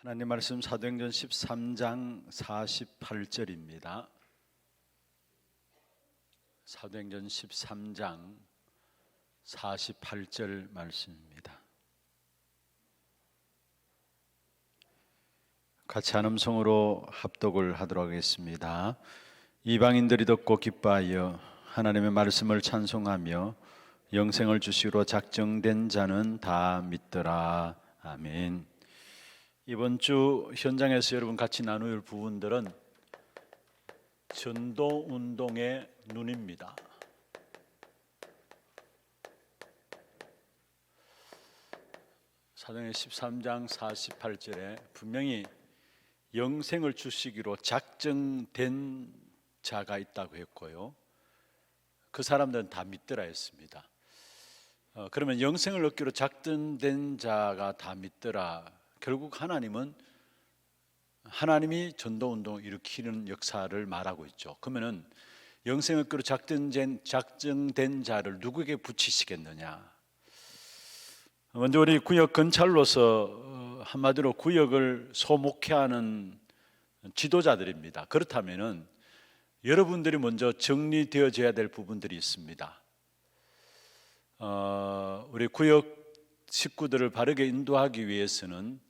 하나님 말씀 사도행전 13장 48절입니다. 사도행전 13장 48절 말씀입니다. 같이 한 음성으로 합독을 하도록 하겠습니다. 이방인들이 듣고 기뻐하여 하나님의 말씀을 찬송하며 영생을 주시로 작정된 자는 다 믿더라. 아멘. 이번 주 현장에서 여러분 같이 나눌 부분들은 전도 운동의 눈입니다. 사도행 13장 48절에 분명히 영생을 주시기로 작정된 자가 있다고 했고요. 그 사람들은 다 믿더라 했습니다. 어, 그러면 영생을 얻기로 작정된 자가 다 믿더라. 결국 하나님은 하나님이 전도 운동을 일으키는 역사를 말하고 있죠. 그러면은 영생을 얻기로 작정된 작정된 자를 누구에게 붙이시겠느냐? 먼저 우리 구역 건찰로서 어, 한마디로 구역을 소목해하는 지도자들입니다. 그렇다면은 여러분들이 먼저 정리되어져야 될 부분들이 있습니다. 어, 우리 구역 식구들을 바르게 인도하기 위해서는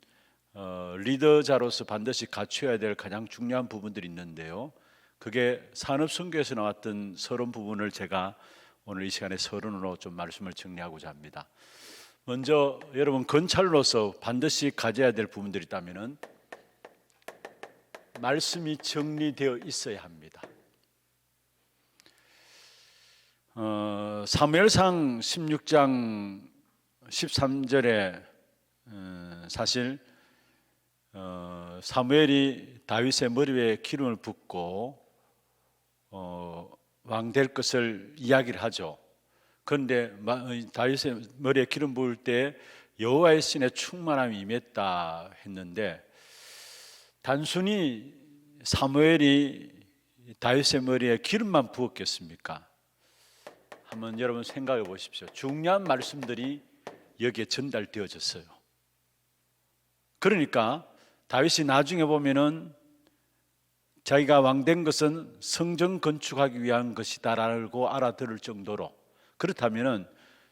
어, 리더자로서 반드시 갖춰야 될 가장 중요한 부분들이 있는데요. 그게 산업 선교에서 나왔던 서론 부분을 제가 오늘 이 시간에 서론으로 좀 말씀을 정리하고자 합니다. 먼저 여러분 건찰로서 반드시 가져야 될 부분들이 있다면은 말씀이 정리되어 있어야 합니다. 어, 사무엘상 16장 13절에 어, 사실 어, 사무엘이 다윗의 머리 위에 기름을 붓고 어, 왕 될 것을 이야기를 하죠. 그런데 마- 다윗의 머리에 기름 부을 때 여호와의 신의 충만함이 임했다 했는데 단순히 사무엘이 다윗의 머리에 기름만 부었겠습니까? 한번 여러분 생각해 보십시오. 중요한 말씀들이 여기에 전달되어졌어요. 그러니까 다윗이 나중에 보면은 자기가 왕된 것은 성전 건축하기 위한 것이다라고 알아들을 정도로 그렇다면은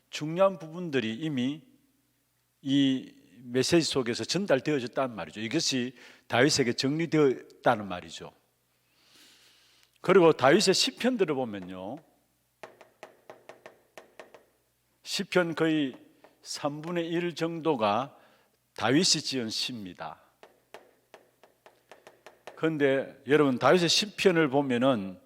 중요한 부분들이 이미 이 메시지 속에서 전달되어졌다는 말이죠. 이것이 다윗에게 정리되었다는 말이죠. 그리고 다윗의 시편들을 보면요. 시편 거의 3분의 1 정도가 다윗이 지은 시입니다. 그런데 여러분 다윗의 시편을 보면은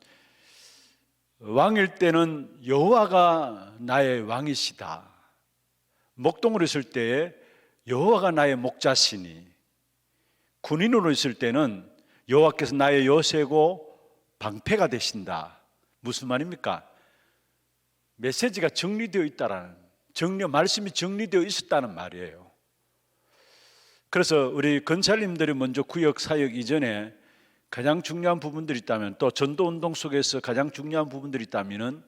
왕일 때는 여호와가 나의 왕이시다. 목동으로 있을 때에 여호와가 나의 목자시니 군인으로 있을 때는 여호와께서 나의 요새고 방패가 되신다. 무슨 말입니까? 메시지가 정리되어 있다라는 정리 말씀이 정리되어 있었다는 말이에요. 그래서 우리 건설님들이 먼저 구역 사역 이전에 가장 중요한 부분들이 있다면 또 전도 운동 속에서 가장 중요한 부분들이 있다면은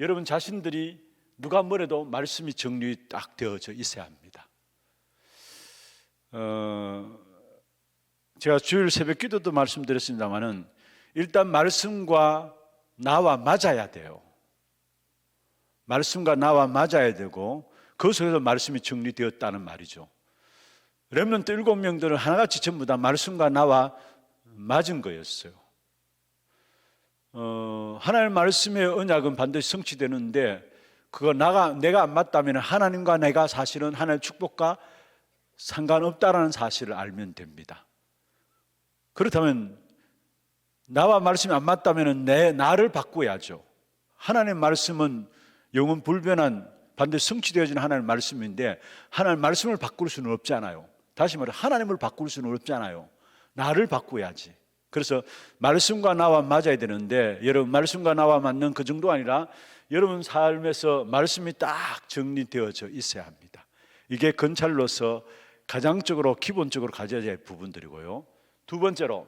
여러분 자신들이 누가 뭐래도 말씀이 정리 딱 되어져 있어야 합니다. 어, 제가 주일 새벽 기도도 말씀드렸습니다만은 일단 말씀과 나와 맞아야 돼요. 말씀과 나와 맞아야 되고 그 속에서 말씀이 정리되었다는 말이죠. 렘넌트 일곱 명들은 하나같이 전부 다 말씀과 나와 맞은 거였어요. 어, 하나님 말씀의 언약은 반드시 성취되는데 그거 나가 내가 안 맞다면 하나님과 내가 사실은 하나님의 축복과 상관없다라는 사실을 알면 됩니다. 그렇다면 나와 말씀이 안 맞다면 내 나를 바꿔야죠. 하나님의 말씀은 영원 불변한 반드시 성취되어지는 하나님의 말씀인데 하나님의 말씀을 바꿀 수는 없잖아요. 다시 말해 하나님을 바꿀 수는 없잖아요. 나를 바꿔야지. 그래서 말씀과 나와 맞아야 되는데 여러분 말씀과 나와 맞는 그 정도 아니라 여러분 삶에서 말씀이 딱 정리되어져 있어야 합니다. 이게 건찰로서 가장적으로 기본적으로 가져야 될 부분들이고요. 두 번째로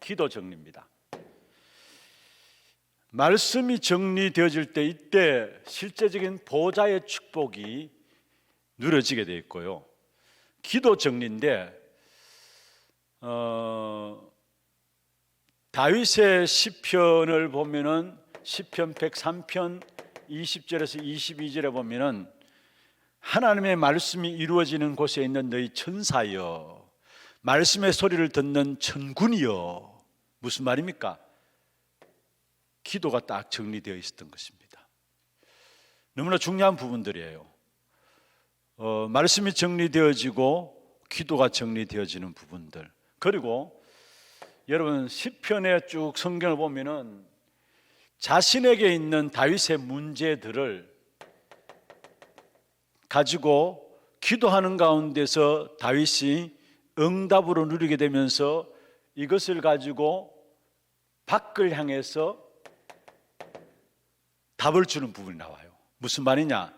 기도 정리입니다. 말씀이 정리되어질 때 이때 실제적인 보좌의 축복이 누려지게 되어 있고요. 기도 정리인데 어, 다윗의 시편을 보면은 시편 103편 20절에서 22절에 보면은 하나님의 말씀이 이루어지는 곳에 있는 너희 천사여 말씀의 소리를 듣는 천군이여 무슨 말입니까? 기도가 딱 정리되어 있었던 것입니다. 너무나 중요한 부분들이에요. 어, 말씀이 정리되어지고 기도가 정리되어지는 부분들. 그리고 여러분 시편에 쭉 성경을 보면은 자신에게 있는 다윗의 문제들을 가지고 기도하는 가운데서 다윗이 응답으로 누리게 되면서 이것을 가지고 밖을 향해서 답을 주는 부분이 나와요. 무슨 말이냐?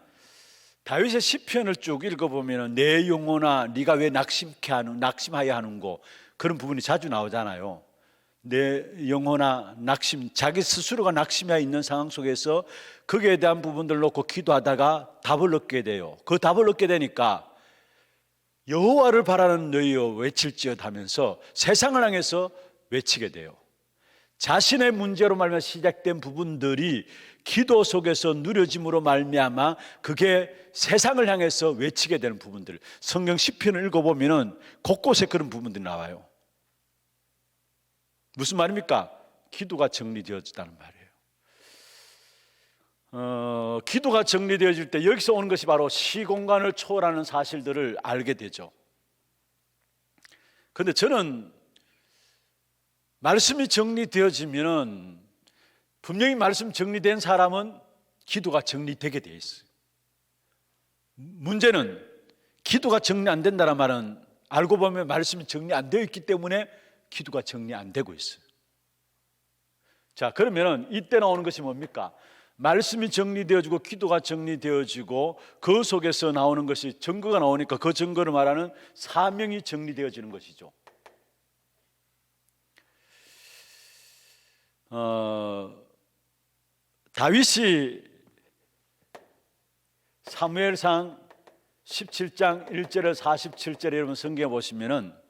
다윗의 시편을 쭉 읽어보면 내 영혼아 네가 왜 낙심케 하는 낙심하여 하는고 그런 부분이 자주 나오잖아요. 내 영혼아 낙심 자기 스스로가 낙심해 있는 상황 속에서 거기에 대한 부분들 놓고 기도하다가 답을 얻게 돼요. 그 답을 얻게 되니까 여호와를 바라는 너희여 외칠지어다 하면서 세상을 향해서 외치게 돼요. 자신의 문제로 말미암아 시작된 부분들이 기도 속에서 누려짐으로 말미암아 그게 세상을 향해서 외치게 되는 부분들. 성경 시편을 읽어보면은 곳곳에 그런 부분들이 나와요. 무슨 말입니까? 기도가 정리되어졌다는 말이에요. 어, 기도가 정리되어질 때 여기서 오는 것이 바로 시공간을 초월하는 사실들을 알게 되죠. 그런데 저는 말씀이 정리되어지면은 분명히 말씀 정리된 사람은 기도가 정리되게 돼 있어요. 문제는 기도가 정리 안 된다는 말은 알고 보면 말씀이 정리 안 되어 있기 때문에 기도가 정리 안 되고 있어요. 자, 그러면은 이때 나오는 것이 뭡니까? 말씀이 정리되어지고 기도가 정리되어지고 그 속에서 나오는 것이 증거가 나오니까 그 증거를 말하는 사명이 정리되어지는 것이죠. 어, 다윗이 사무엘상 17장 1절에 47절에 여러분 성경에 보시면은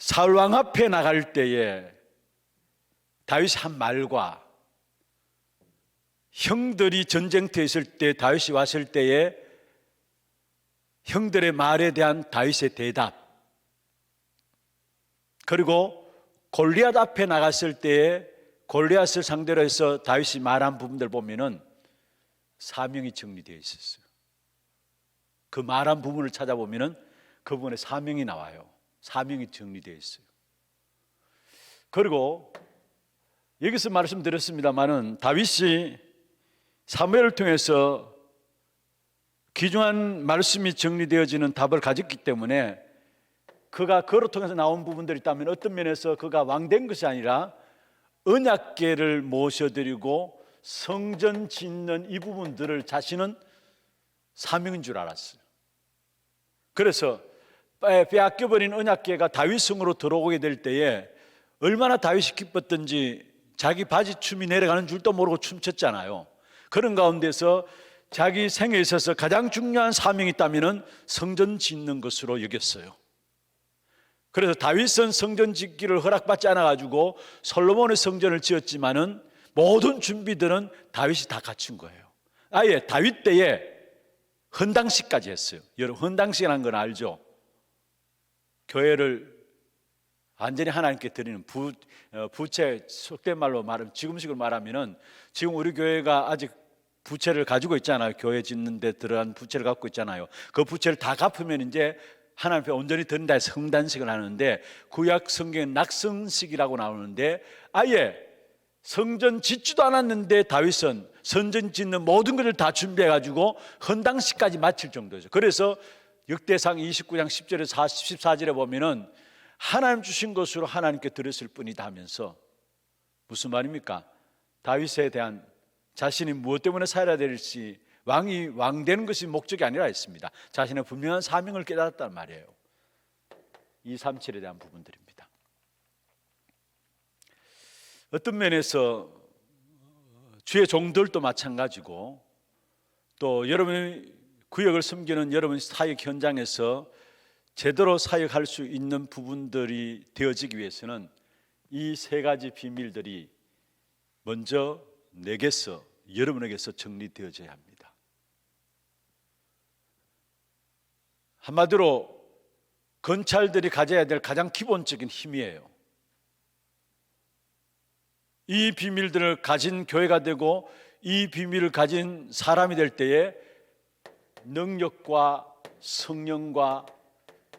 사울 왕 앞에 나갈 때에 다윗이 한 말과 형들이 전쟁터에 있을 때 다윗이 왔을 때에 형들의 말에 대한 다윗의 대답 그리고 골리앗 앞에 나갔을 때에 골리앗을 상대로 해서 다윗이 말한 부분들 보면은 사명이 정리되어 있었어요. 그 말한 부분을 찾아보면은 그 부분에 사명이 나와요. 사명이 정리되어 있어요. 그리고 여기서 말씀드렸습니다만은 다윗이 사무엘을 통해서 귀중한 말씀이 정리되어지는 답을 가졌기 때문에 그가 그로 통해서 나온 부분들이 있다면 어떤 면에서 그가 왕된 것이 아니라 언약계를 모셔드리고 성전 짓는 이 부분들을 자신은 사명인 줄 알았어요. 그래서 빼앗겨버린 언약계가 다윗성으로 들어오게 될 때에 얼마나 다윗이 기뻤던지 자기 바지 춤이 내려가는 줄도 모르고 춤췄잖아요. 그런 가운데서 자기 생에 있어서 가장 중요한 사명이 있다면 성전 짓는 것으로 여겼어요. 그래서 다윗은 성전 짓기를 허락받지 않아 가지고 솔로몬의 성전을 지었지만은 모든 준비들은 다윗이 다 갖춘 거예요. 아예 다윗 때에 헌당식까지 했어요. 여러분 헌당식이라는 건 알죠? 교회를 완전히 하나님께 드리는 부, 어, 부채 속된 말로 말하면 지금식으로 말하면은 지금 우리 교회가 아직 부채를 가지고 있잖아요. 교회 짓는 데 들어간 부채를 갖고 있잖아요. 그 부채를 다 갚으면 이제 하나님 앞에 온전히 드린다 해서 성단식을 하는데 구약 성경에 낙성식이라고 나오는데 아예 성전 짓지도 않았는데 다윗은 성전 짓는 모든 것을 다 준비해 가지고 헌당식까지 마칠 정도죠. 그래서 역대상 29장 10절에서 14절에 보면은 하나님 주신 것으로 하나님께 드렸을 뿐이다 하면서 무슨 말입니까? 다윗에 대한 자신이 무엇 때문에 살아야 될지 왕이 왕 되는 것이 목적이 아니라 했습니다. 자신의 분명한 사명을 깨달았단 말이에요. 2, 3, 7에 대한 부분들입니다. 어떤 면에서 주의 종들도 마찬가지고 또 여러분이 구역을 섬기는 여러분 사역 현장에서 제대로 사역할 수 있는 부분들이 되어지기 위해서는 이 세 가지 비밀들이 먼저 내게서 여러분에게서 정리되어져야 합니다. 한마디로 건찰들이 가져야 될 가장 기본적인 힘이에요. 이 비밀들을 가진 교회가 되고 이 비밀을 가진 사람이 될 때에 능력과 성령과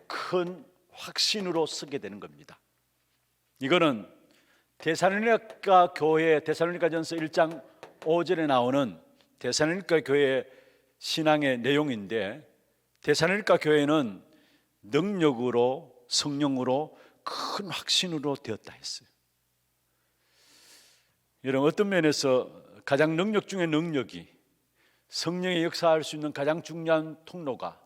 큰 확신으로 서게 되는 겁니다. 이거는 데살로니가 교회 데살로니가전서 1장 5절에 나오는 데살로니가 교회 신앙의 내용인데 데살로니가 교회는 능력으로 성령으로 큰 확신으로 되었다 했어요. 여러분 어떤 면에서 가장 능력 중의 능력이 성령의 역사할 수 있는 가장 중요한 통로가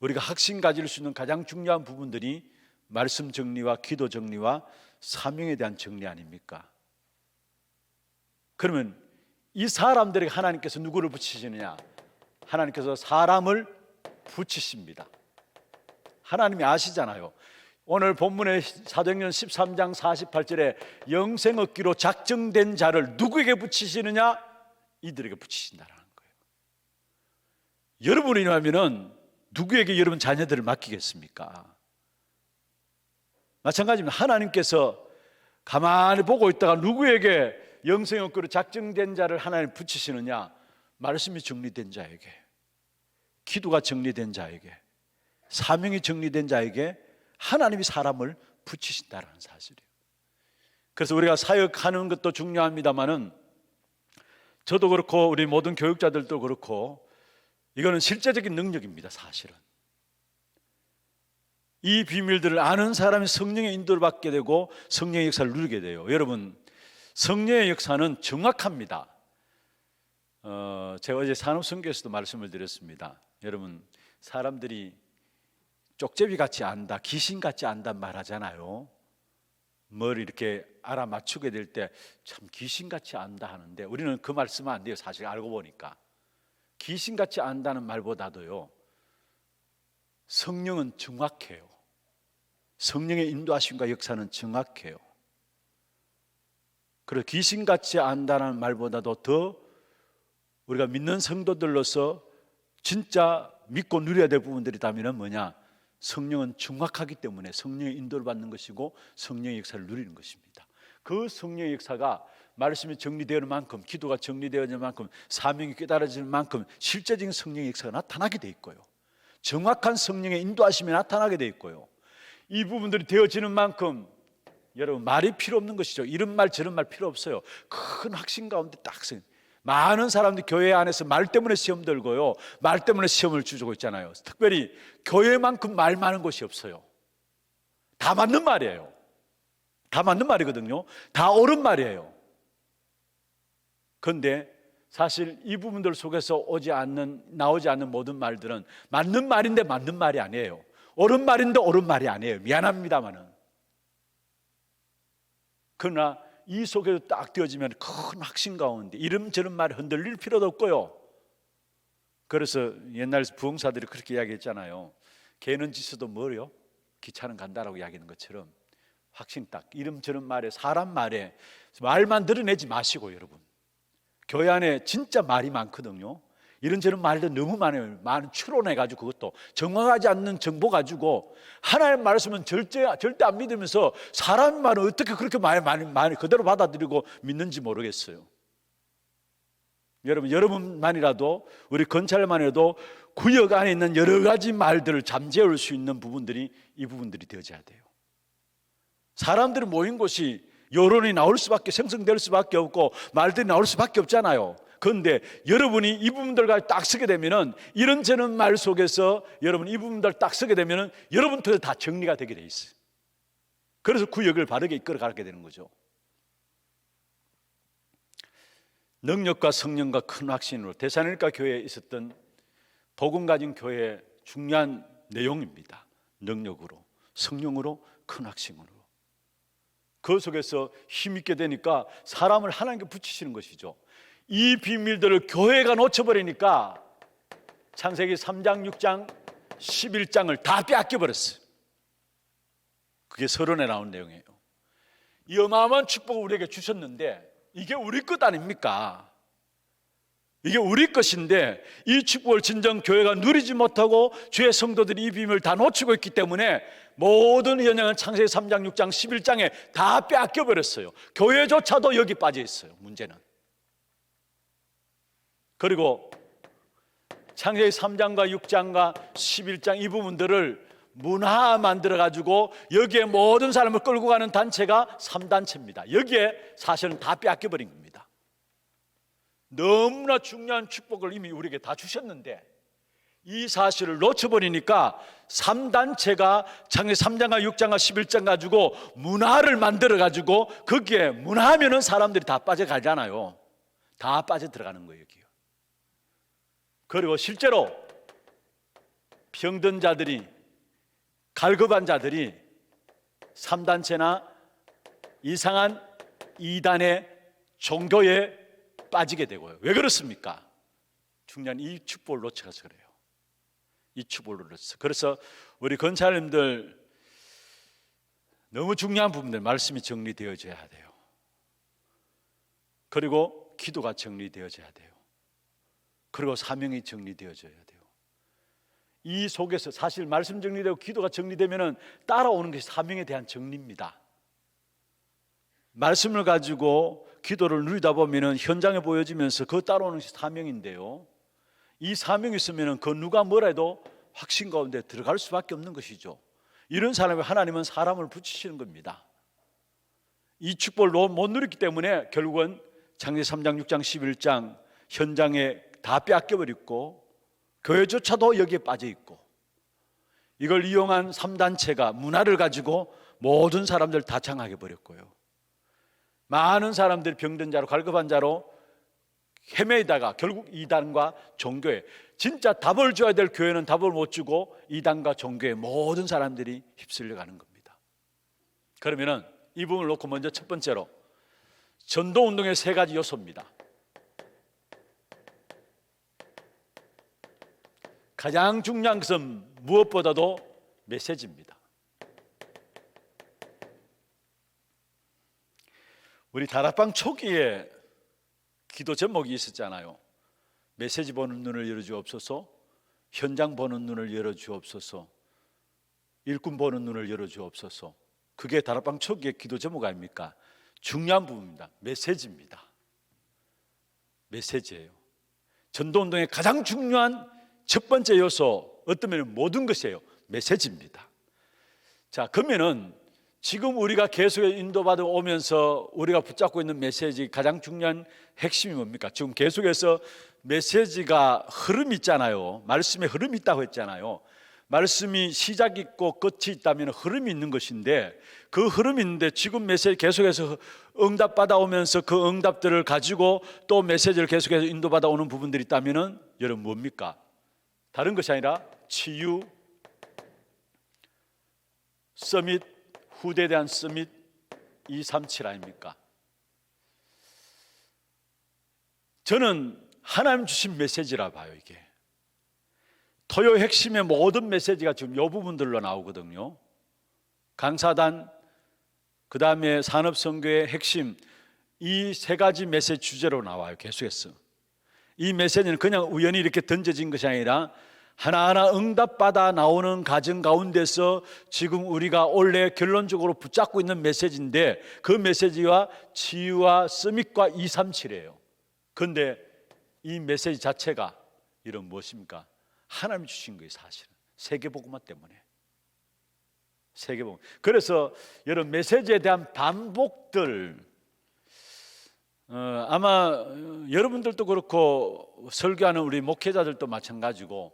우리가 확신 가질 수 있는 가장 중요한 부분들이 말씀 정리와 기도 정리와 사명에 대한 정리 아닙니까? 그러면 이 사람들에게 하나님께서 누구를 붙이시느냐? 하나님께서 사람을 붙이십니다. 하나님이 아시잖아요. 오늘 본문의 사도행전 13장 48절에 영생 얻기로 작정된 자를 누구에게 붙이시느냐? 이들에게 붙이신다라는 거예요. 여러분이라면은 누구에게 여러분 자녀들을 맡기겠습니까? 마찬가지입니다. 하나님께서 가만히 보고 있다가 누구에게 영생 얻기로 작정된 자를 하나님 붙이시느냐? 말씀이 정리된 자에게, 기도가 정리된 자에게, 사명이 정리된 자에게 하나님이 사람을 붙이신다라는 사실이에요. 그래서 우리가 사역하는 것도 중요합니다만은 저도 그렇고 우리 모든 교육자들도 그렇고 이거는 실제적인 능력입니다, 사실은. 이 비밀들을 아는 사람이 성령의 인도를 받게 되고 성령의 역사를 누리게 돼요. 여러분, 성령의 역사는 정확합니다. 어, 제가 어제 산업선교에서도 말씀을 드렸습니다. 여러분, 사람들이 쪽제비 같이 안다, 귀신 같이 안다 말하잖아요. 뭘 이렇게 알아맞추게 될 때 참 귀신 같이 안다 하는데 우리는 그 말씀은 안 돼요. 사실 알고 보니까 귀신 같이 안다는 말보다도요. 성령은 정확해요. 성령의 인도하심과 역사는 정확해요. 그리고 귀신같이 안다는 말보다도 더 우리가 믿는 성도들로서 진짜 믿고 누려야 될 부분들이 있다면 뭐냐? 성령은 정확하기 때문에 성령의 인도를 받는 것이고 성령의 역사를 누리는 것입니다. 그 성령의 역사가 말씀이 정리되는 만큼 기도가 정리되어질 만큼 사명이 깨달아질 만큼 실제적인 성령의 역사가 나타나게 돼 있고요. 정확한 성령의 인도하심이 나타나게 돼 있고요. 이 부분들이 되어지는 만큼 여러분 말이 필요 없는 것이죠. 이런 말 저런 말 필요 없어요. 큰 확신 가운데 딱 서. 많은 사람들이 교회 안에서 말 때문에 시험 들고요. 말 때문에 시험을 주고 있잖아요. 특별히 교회만큼 말 많은 곳이 없어요. 다 맞는 말이에요. 다 맞는 말이거든요. 다 옳은 말이에요. 그런데 사실 이 부분들 속에서 오지 않는 나오지 않는 모든 말들은 맞는 말인데 맞는 말이 아니에요. 옳은 말인데 옳은 말이 아니에요. 미안합니다만은. 그러나 이 속에서 딱 띄어지면 큰 확신 가운데 이름저름 말이 흔들릴 필요도 없고요. 그래서 옛날 부흥사들이 그렇게 이야기했잖아요. 개는 지서도 뭐요? 기차는 간다라고 이야기하는 것처럼 확신 딱 이름저름 말에 사람 말에 말만 드러내지 마시고 여러분. 교회 안에 진짜 말이 많거든요. 이런저런 말도 너무 많아요. 많은 추론해 가지고 그것도 정확하지 않는 정보 가지고 하나님 말씀은 절대 절대 안 믿으면서 사람 말은 어떻게 그렇게 많이 많이 많이 그대로 받아들이고 믿는지 모르겠어요. 여러분 여러분만이라도 우리 건찰만이라도 구역 안에 있는 여러 가지 말들을 잠재울 수 있는 부분들이 이 부분들이 되어져야 돼요. 사람들이 모인 곳이 여론이 나올 수밖에 생성될 수밖에 없고 말들이 나올 수밖에 없잖아요. 그런데 여러분이 이 부분들과 딱 서게 되면은 이런 저런 말 속에서 여러분 이 부분들 딱 서게 되면은 여러분 통해 다 정리가 되게 돼 있어요. 그래서 구역을 바르게 이끌어 가게 되는 거죠. 능력과 성령과 큰 확신으로 대사닐가 교회에 있었던 복음 가진 교회의 중요한 내용입니다. 능력으로, 성령으로, 큰 확신으로. 그 속에서 힘있게 되니까 사람을 하나님께 붙이시는 것이죠. 이 비밀들을 교회가 놓쳐버리니까 창세기 3장, 6장, 11장을 다 빼앗겨 버렸어요. 그게 서론에 나온 내용이에요. 이 어마어마한 축복을 우리에게 주셨는데 이게 우리 것 아닙니까? 이게 우리 것인데 이 축복을 진정 교회가 누리지 못하고 주의 성도들이 이 비밀을 다 놓치고 있기 때문에 모든 연약은 창세기 3장, 6장, 11장에 다 빼앗겨 버렸어요. 교회조차도 여기 빠져 있어요. 문제는. 그리고 창세기 3장과 6장과 11장 이 부분들을 문화 만들어 가지고 여기에 모든 사람을 끌고 가는 단체가 3단체입니다. 여기에 사실은 다 빼앗겨 버린 겁니다. 너무나 중요한 축복을 이미 우리에게 다 주셨는데 이 사실을 놓쳐버리니까 3단체가 창세 3장과 6장과 11장 가지고 문화를 만들어 가지고 거기에 문화하면은 사람들이 다 빠져가잖아요. 다 빠져 들어가는 거예요, 여기요. 그리고 실제로 병든 자들이 갈급한 자들이 3단체나 이상한 이단의 종교에 빠지게 되고요. 왜 그렇습니까? 중요한 이 축복을 놓쳐서 그래요. 이 축복을 놓쳐. 그래서 우리 건사님들 너무 중요한 부분들 말씀이 정리되어져야 돼요. 그리고 기도가 정리되어져야 돼요. 그리고 사명이 정리되어져야 돼요. 이 속에서 사실 말씀 정리되고 기도가 정리되면은 따라오는 것이 사명에 대한 정리입니다. 말씀을 가지고 기도를 누리다 보면은 현장에 보여지면서 그 따라오는 것이 사명인데요. 이 사명이 있으면은 그 누가 뭐라 해도 확신 가운데 들어갈 수밖에 없는 것이죠. 이런 사람이 하나님은 사람을 붙이시는 겁니다. 이 축복을 못 누렸기 때문에 결국은 창세 3장, 6장, 11장 현장에 다 빼앗겨 버렸고 교회조차도 여기에 빠져 있고 이걸 이용한 3단체가 문화를 가지고 모든 사람들 다 장하게 버렸고요. 많은 사람들이 병든 자로 갈급한 자로 헤매다가 결국 이단과 종교에 진짜 답을 줘야 될 교회는 답을 못 주고 이단과 종교에 모든 사람들이 휩쓸려 가는 겁니다. 그러면은 이 부분을 놓고 먼저 첫 번째로 전도 운동의 세 가지 요소입니다. 가장 중요한 것은 무엇보다도 메시지입니다. 우리 다락방 초기에 기도 제목이 있었잖아요. 메시지 보는 눈을 열어주옵소서, 현장 보는 눈을 열어주옵소서, 일꾼 보는 눈을 열어주옵소서. 그게 다락방 초기의 기도 제목 아닙니까? 중요한 부분입니다. 메시지입니다. 메시지예요. 전도운동의 가장 중요한 첫 번째 요소, 어떤 면은 모든 것이에요. 메시지입니다. 자, 그러면은 지금 우리가 계속 인도받아 오면서 우리가 붙잡고 있는 메시지 가장 중요한 핵심이 뭡니까? 지금 계속해서 메시지가 흐름이 있잖아요. 말씀에 흐름이 있다고 했잖아요. 말씀이 시작 있고 끝이 있다면 흐름이 있는 것인데 그 흐름이 있는데 지금 메시지 계속해서 응답 받아오면서 그 응답들을 가지고 또 메시지를 계속해서 인도받아 오는 부분들이 있다면은 여러분 뭡니까? 다른 것이 아니라 치유, 서밋, 후대에 대한 서밋 237 아닙니까? 저는 하나님 주신 메시지라 봐요, 이게. 토요 핵심의 모든 메시지가 지금 이 부분들로 나오거든요. 강사단, 그 다음에 산업선교의 핵심, 이 세 가지 메시지 주제로 나와요, 계속해서. 이 메시지는 그냥 우연히 이렇게 던져진 것이 아니라 하나하나 응답받아 나오는 가정 가운데서 지금 우리가 원래 결론적으로 붙잡고 있는 메시지인데 그 메시지와 치유와 서밋과 237이에요. 그런데 이 메시지 자체가 이런 무엇입니까? 하나님 주신 거예요, 사실은. 세계복음화 때문에. 세계복음. 그래서 여러분 메시지에 대한 반복들 어, 아마 여러분들도 그렇고 설교하는 우리 목회자들도 마찬가지고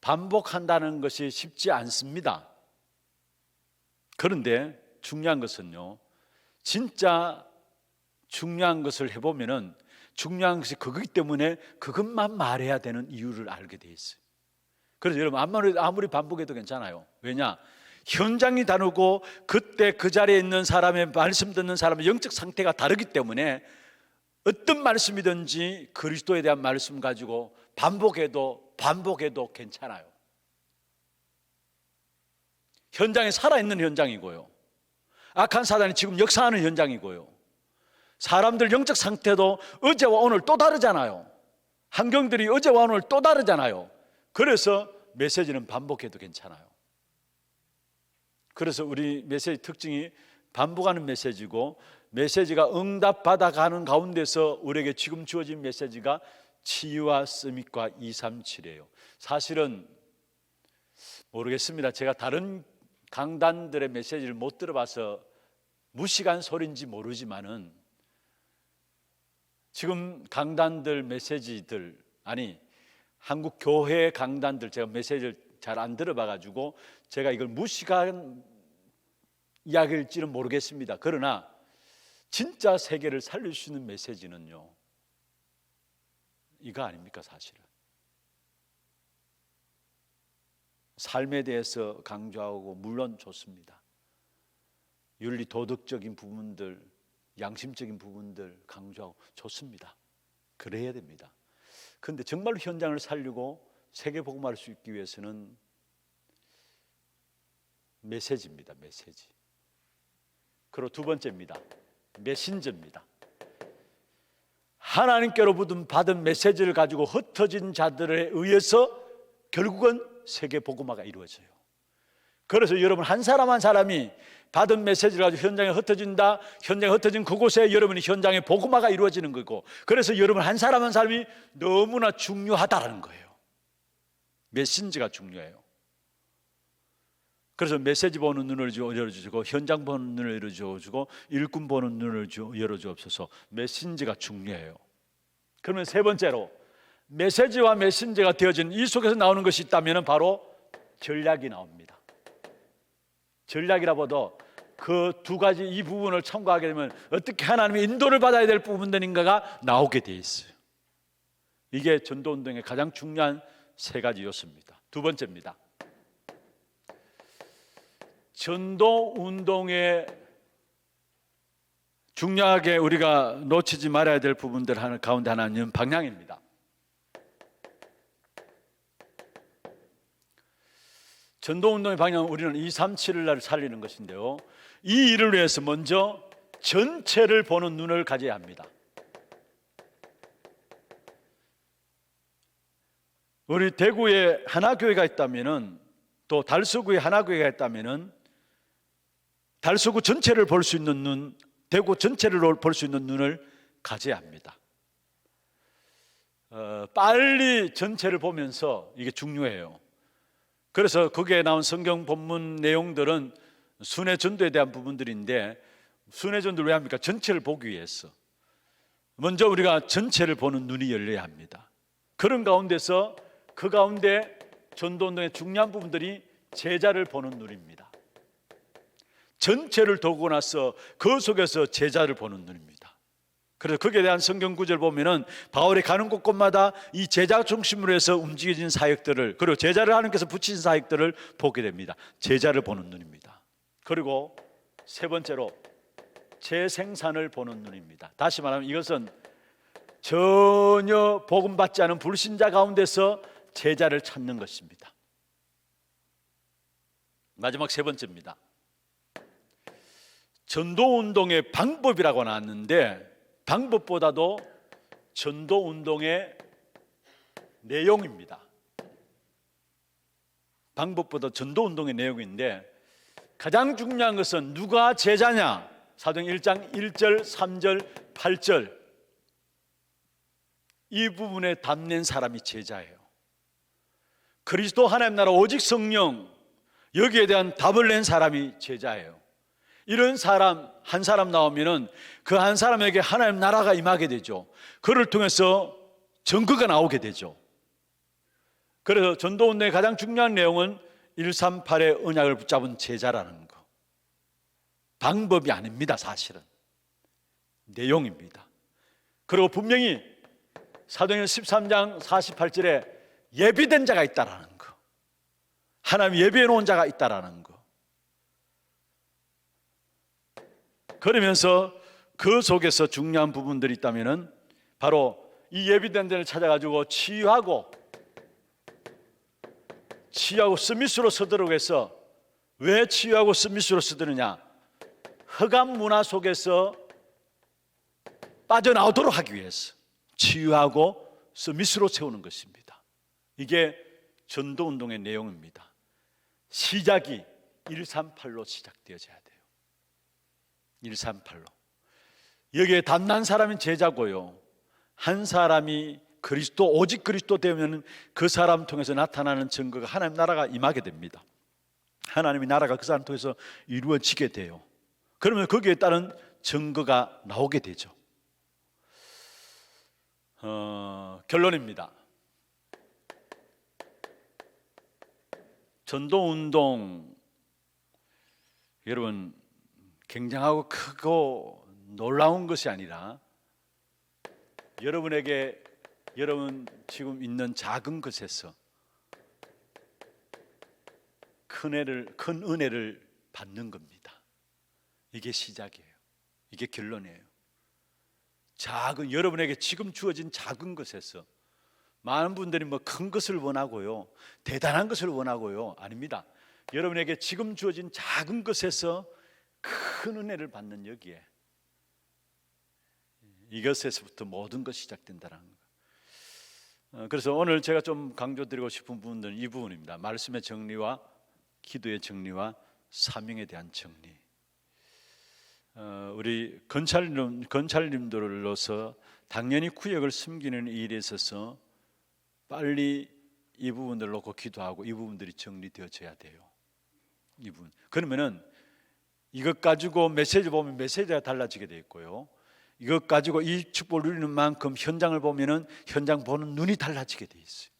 반복한다는 것이 쉽지 않습니다. 그런데 중요한 것은요, 진짜 중요한 것을 해보면은 중요한 것이 그거기 때문에 그것만 말해야 되는 이유를 알게 돼 있어요. 그래서 여러분 아무리 아무리 반복해도 괜찮아요. 왜냐? 현장이 다르고 그때 그 자리에 있는 사람의 말씀 듣는 사람의 영적 상태가 다르기 때문에 어떤 말씀이든지 그리스도에 대한 말씀 가지고 반복해도 반복해도 괜찮아요. 현장에 살아있는 현장이고요. 악한 사단이 지금 역사하는 현장이고요. 사람들 영적 상태도 어제와 오늘 또 다르잖아요. 환경들이 어제와 오늘 또 다르잖아요. 그래서 메시지는 반복해도 괜찮아요. 그래서 우리 메시지 특징이 반복하는 메시지고 메시지가 응답받아 가는 가운데서 우리에게 지금 주어진 메시지가 치유와 스밋과 237이에요. 사실은 모르겠습니다. 제가 다른 강단들의 메시지를 못 들어봐서 무식한 소리인지 모르지만은 지금 강단들 메시지들 아니 한국 교회 강단들 제가 메시지를 잘 안 들어봐 가지고 제가 이걸 무식한 이야기일지는 모르겠습니다. 그러나 진짜 세계를 살릴 수 있는 메시지는요. 이거 아닙니까 사실은. 삶에 대해서 강조하고 물론 좋습니다. 윤리 도덕적인 부분들, 양심적인 부분들 강조하고 좋습니다. 그래야 됩니다. 그런데 정말로 현장을 살리고 세계 복음화할 수 있기 위해서는 메시지입니다. 메시지. 그리고 두 번째입니다. 메신저입니다. 하나님께로부터 받은 메시지를 가지고 흩어진 자들에 의해서 결국은 세계 복음화가 이루어져요. 그래서 여러분 한 사람 한 사람이 받은 메시지를 가지고 현장에 흩어진다. 현장에 흩어진 그곳에 여러분이 현장에 복음화가 이루어지는 거고. 그래서 여러분 한 사람 한 사람이 너무나 중요하다라는 거예요. 메신저가 중요해요. 그래서 메시지 보는 눈을 열어주시고 현장 보는 눈을 열어주고 일꾼 보는 눈을 열어주옵소서 메신저가 중요해요. 그러면 세 번째로 메시지와 메신저가 되어진 이 속에서 나오는 것이 있다면 바로 전략이 나옵니다. 전략이라고도 그두 가지 이 부분을 참고하게 되면 어떻게 하나님의 인도를 받아야 될 부분들인가가 나오게 돼 있어요. 이게 전도 운동의 가장 중요한 세 가지 요소입니다. 두 번째입니다. 전도 운동의 중요하게 우리가 놓치지 말아야 될 부분들 가운데 하나는 방향입니다. 전도 운동의 방향은 우리는 2, 3, 7일 날 살리는 것인데요. 이 일을 위해서 먼저 전체를 보는 눈을 가져야 합니다. 우리 대구에 하나교회가 있다면은 또 달서구에 하나교회가 있다면은 달서구 전체를 볼 수 있는 눈, 대구 전체를 볼 수 있는 눈을 가져야 합니다. 어, 빨리 전체를 보면서 이게 중요해요. 그래서 거기에 나온 성경 본문 내용들은 순회 전도에 대한 부분들인데 순회 전도를 왜 합니까? 전체를 보기 위해서. 먼저 우리가 전체를 보는 눈이 열려야 합니다. 그런 가운데서 그 가운데 전도 운동의 중요한 부분들이 제자를 보는 눈입니다. 전체를 도고 나서 그 속에서 제자를 보는 눈입니다. 그래서 거기에 대한 성경 구절 보면은 바울이 가는 곳곳마다 이 제자 중심으로 해서 움직여진 사역들을 그리고 제자를 하나님께서 붙이신 사역들을 보게 됩니다. 제자를 보는 눈입니다. 그리고 세 번째로 재생산을 보는 눈입니다. 다시 말하면 이것은 전혀 복음 받지 않은 불신자 가운데서 제자를 찾는 것입니다. 마지막 세 번째입니다. 전도 운동의 방법이라고 나왔는데 방법보다도 전도 운동의 내용입니다. 방법보다 전도 운동의 내용인데 가장 중요한 것은 누가 제자냐? 사도행 1장 1절, 3절, 8절 이 부분에 담는 사람이 제자예요. 그리스도 하나님 나라 오직 성령 여기에 대한 답을 낸 사람이 제자예요. 이런 사람 한 사람 나오면은 그 한 사람에게 하나님 나라가 임하게 되죠. 그를 통해서 증거가 나오게 되죠. 그래서 전도 운동의 가장 중요한 내용은 138의 언약을 붙잡은 제자라는 거. 방법이 아닙니다, 사실은. 내용입니다. 그리고 분명히 사도행전 13장 48절에 예비된 자가 있다라는 거. 하나님 예비해 놓은 자가 있다라는 거. 그러면서 그 속에서 중요한 부분들이 있다면은 바로 이 예비된 데를 찾아가지고 치유하고 치유하고 스미스로 서도록 해서 왜 치유하고 스미스로 서드느냐? 흑암 문화 속에서 빠져나오도록 하기 위해서 치유하고 스미스로 채우는 것입니다. 이게 전도 운동의 내용입니다. 시작이 138로 시작되어져야 돼요. 138로. 여기에 단난 사람이 제자고요. 한 사람이 그리스도 오직 그리스도 되면 그 사람 통해서 나타나는 증거가 하나님 나라가 임하게 됩니다. 하나님의 나라가 그 사람 통해서 이루어지게 돼요. 그러면 거기에 따른 증거가 나오게 되죠. 어, 결론입니다. 전도 운동 여러분 굉장하고 크고 놀라운 것이 아니라 여러분에게 여러분 지금 있는 작은 것에서 큰 애를 큰 은혜를 받는 겁니다. 이게 시작이에요. 이게 결론이에요. 작은 여러분에게 지금 주어진 작은 것에서 많은 분들이 뭐 큰 것을 원하고요. 대단한 것을 원하고요. 아닙니다. 여러분에게 지금 주어진 작은 것에서 큰 은혜를 받는 여기에 이것에서부터 모든 것이 시작된다는 거. 어, 그래서 오늘 제가 좀 강조드리고 싶은 부분은 이 부분입니다. 말씀의 정리와 기도의 정리와 사명에 대한 정리. 어, 우리 건찰님 건찰님들로서 당연히 구역을 숨기는 일에 있어서 빨리 이 부분들 놓고 기도하고 이 부분들이 정리되어져야 돼요. 이 부분. 그러면은 이것 가지고 메시지 보면 메시지가 달라지게 돼 있고요. 이것 가지고 이 축복을 누리는 만큼 현장을 보면은 현장 보는 눈이 달라지게 돼 있어요.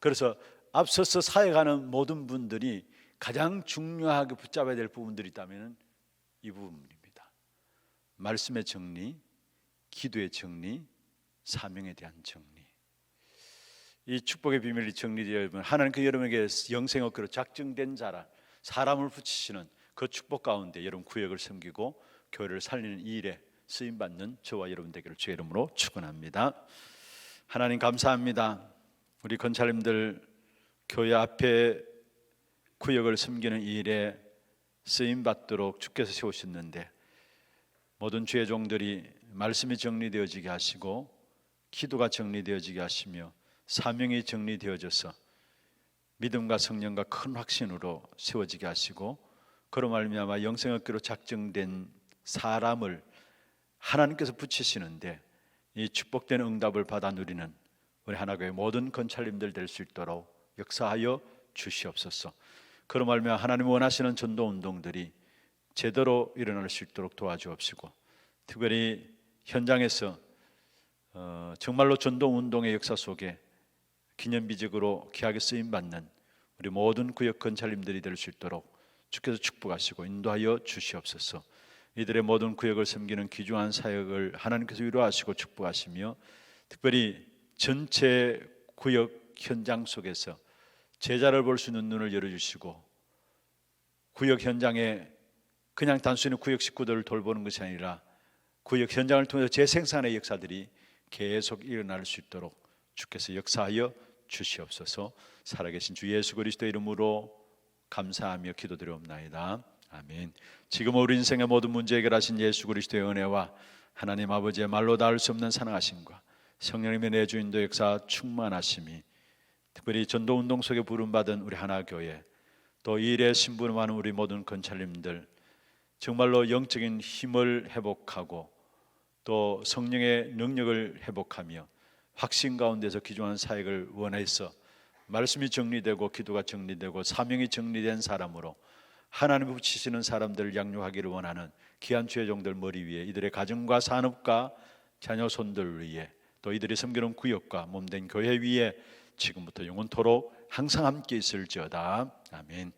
그래서 앞서서 사역하는 모든 분들이 가장 중요하게 붙잡아야 될 부분들이 있다면 이 부분입니다. 말씀의 정리, 기도의 정리, 사명에 대한 정리. 이 축복의 비밀이 정리되어 있면 하나님께 여러분에게 영생업그로 작정된 자라 사람을 붙이시는 그 축복 가운데 여러분 구역을 섬기고 교회를 살리는 이 일에 쓰임 받는 저와 여러분 되기를 주의 이름으로 축원합니다. 하나님 감사합니다. 우리 건찰님들 교회 앞에 구역을 섬기는 이 일에 쓰임 받도록 주께서 세우셨는데 모든 주의 종들이 말씀이 정리되어지게 하시고 기도가 정리되어지게 하시며 사명이 정리되어져서 믿음과 성령과 큰 확신으로 세워지게 하시고 그로 말미암아 영생학교로 작정된 사람을 하나님께서 붙이시는데 이 축복된 응답을 받아 누리는 우리 하나교회 모든 건찰님들 될 수 있도록 역사하여 주시옵소서. 그로 말미암아 하나님 원하시는 전도 운동들이 제대로 일어날 수 있도록 도와주옵시고 특별히 현장에서 어, 정말로 전도 운동의 역사 속에 기념비적으로 귀하게 쓰임 받는 우리 모든 구역 건찰님들이 될 수 있도록 주께서 축복하시고 인도하여 주시옵소서. 이들의 모든 구역을 섬기는 귀중한 사역을 하나님께서 위로하시고 축복하시며 특별히 전체 구역 현장 속에서 제자를 볼 수 있는 눈을 열어주시고 구역 현장에 그냥 단순히 구역 식구들을 돌보는 것이 아니라 구역 현장을 통해서 재생산의 역사들이 계속 일어날 수 있도록 주께서 역사하여 주시옵소서. 살아계신 주 예수 그리스도 이름으로 감사하며 기도드리옵나이다. 아멘. 지금 우리 인생의 모든 문제 해결하신 예수 그리스도의 은혜와 하나님 아버지의 말로 닿을 수 없는 사랑하심과 성령님의 내주인도 역사 충만하심이 특별히 전도 운동 속에 부름 받은 우리 하나 교회 또 이 일에 신분하는 우리 모든 건찰님들 정말로 영적인 힘을 회복하고 또 성령의 능력을 회복하며 확신 가운데서 기존한 사역을 원해서 말씀이 정리되고 기도가 정리되고 사명이 정리된 사람으로 하나님을 붙이시는 사람들을 양육하기를 원하는 귀한 주의 종들 머리 위에 이들의 가정과 산업과 자녀 손들 위에 또 이들이 섬기는 구역과 몸된 교회 위에 지금부터 영원토록 항상 함께 있을지어다 아멘.